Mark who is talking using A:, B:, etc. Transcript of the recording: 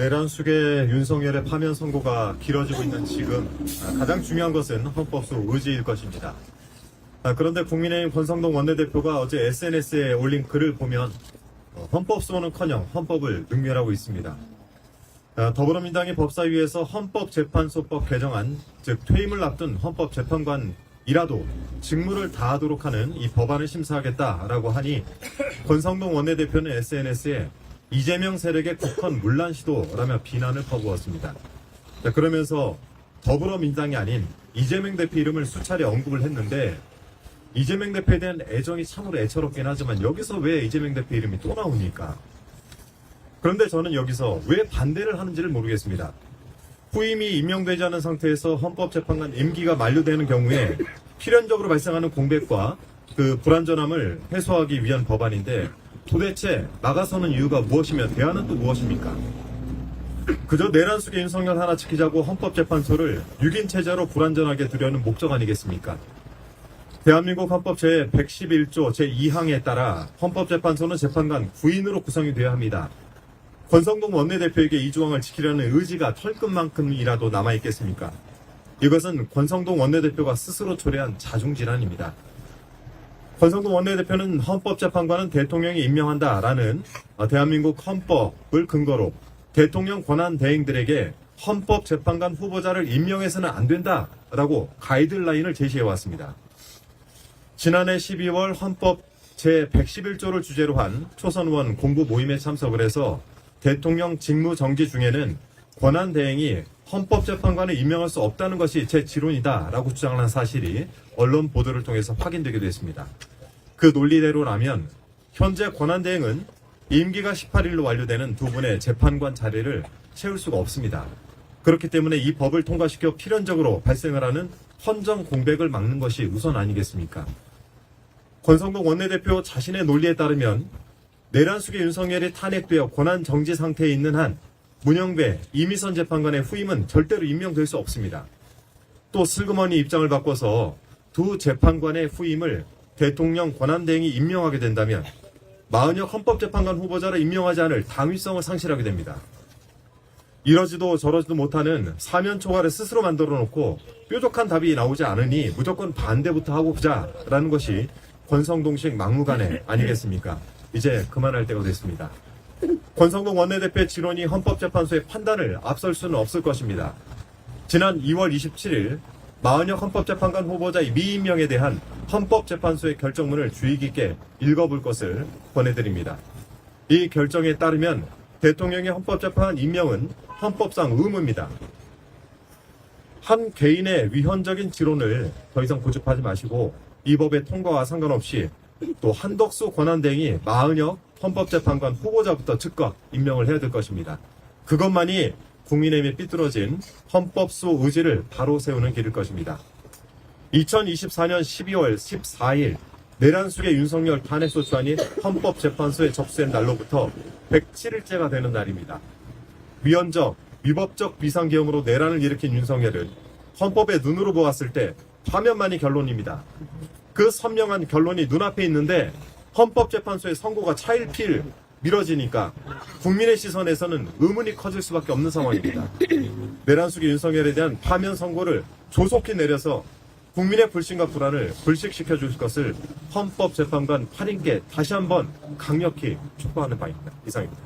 A: 내란숙의 윤석열의 파면 선고가 길어지고 있는 지금 아, 가장 중요한 것은 헌법소 의지일 것입니다. 아, 그런데 국민의힘 권성동 원내대표가 어제 SNS에 올린 글을 보면 어, 헌법소는커녕 헌법을 능멸하고 있습니다. 아, 더불어민주당이 법사위에서 헌법재판소법 개정안, 즉 퇴임을 앞둔 헌법재판관이라도 직무를 다하도록 하는 이 법안을 심사하겠다라고 하니 권성동 원내대표는 SNS에 이재명 세력의 국헌 문란 시도라며 비난을 퍼부었습니다. 자, 그러면서 더불어민주당이 아닌 이재명 대표 이름을 수차례 언급을 했는데 이재명 대표에 대한 애정이 참으로 애처롭긴 하지만 여기서 왜 이재명 대표 이름이 또 나옵니까? 그런데 저는 여기서 왜 반대를 하는지를 모르겠습니다. 후임이 임명되지 않은 상태에서 헌법재판관 임기가 만료되는 경우에 필연적으로 발생하는 공백과 그 불안전함을 해소하기 위한 법안인데 도대체 나가서는 이유가 무엇이며 대안은 또 무엇입니까? 그저 내란 속의 윤석열 하나 지키자고 헌법재판소를 6인 체제로 불안전하게 두려는 목적 아니겠습니까? 대한민국 헌법 제111조 제2항에 따라 헌법재판소는 재판관 9인으로 구성이 되어야 합니다. 권성동 원내대표에게 이 조항을 지키려는 의지가 털끝만큼이라도 남아있겠습니까? 이것은 권성동 원내대표가 스스로 초래한 자중질환입니다. 권성동 원내대표는 헌법재판관은 대통령이 임명한다라는 어, 대한민국 헌법을 근거로 대통령 권한 대행들에게 헌법재판관 후보자를 임명해서는 안 된다라고 가이드라인을 제시해 왔습니다. 지난해 12월 헌법 제111조를 주제로 한 초선 의원 공부 모임에 참석을 해서 대통령 직무 정지 중에는 권한 대행이 헌법재판관을 임명할 수 없다는 것이 제 지론이다라고 주장을 한 사실이 언론 보도를 통해서 확인되기도 했습니다. 그 논리대로라면 현재 권한 대행은 임기가 18일로 완료되는 두 분의 재판관 자리를 채울 수가 없습니다. 그렇기 때문에 이 법을 통과시켜 필연적으로 발생을 하는 헌정 공백을 막는 것이 우선 아니겠습니까? 권성동 원내대표 자신의 논리에 따르면 내란 속의 윤석열이 탄핵되어 권한 정지 상태에 있는 한 문영배, 이미선 재판관의 후임은 절대로 임명될 수 없습니다. 또 슬그머니 입장을 바꿔서 두 재판관의 후임을 대통령 권한대행이 임명하게 된다면 마은혁 헌법재판관 후보자를 임명하지 않을 당위성을 상실하게 됩니다. 이러지도 저러지도 못하는 사면 초과를 스스로 만들어 놓고 뾰족한 답이 나오지 않으니 무조건 반대부터 하고 보자라는 것이 권성동식 막무가내 아니겠습니까? 이제 그만할 때가 됐습니다. 권성동 원내대표의 진원이 헌법재판소의 판단을 앞설 수는 없을 것입니다. 지난 2월 27일 마은혁 헌법재판관 후보자의 미임명에 대한 헌법재판소의 결정문을 주의 깊게 읽어볼 것을 권해드립니다. 이 결정에 따르면 대통령의 헌법재판관 임명은 헌법상 의무입니다. 한 개인의 위헌적인 지론을 더 이상 고집하지 마시고 이 법의 통과와 상관없이 또 한덕수 권한대행이 마은혁 헌법재판관 후보자부터 즉각 임명을 해야 될 것입니다. 그것만이 국민의힘의 삐뚤어진 헌법소 의지를 바로 세우는 길일 것입니다. 2024년 12월 14일 내란숙의 윤석열 탄핵소추안이 헌법재판소에 접수된 날로부터 107일째가 되는 날입니다. 위헌적, 위법적 비상계엄으로 내란을 일으킨 윤석열은 헌법의 눈으로 보았을 때 화면만이 결론입니다. 그 선명한 결론이 눈앞에 있는데 헌법재판소의 선고가 차일피일 미뤄지니까 국민의 시선에서는 의문이 커질 수밖에 없는 상황입니다. 내란숙의 윤석열에 대한 파면 선고를 조속히 내려서 국민의 불신과 불안을 불식시켜 줄 것을 헌법재판관 8인께 다시 한번 강력히 촉구하는 바입니다. 이상입니다.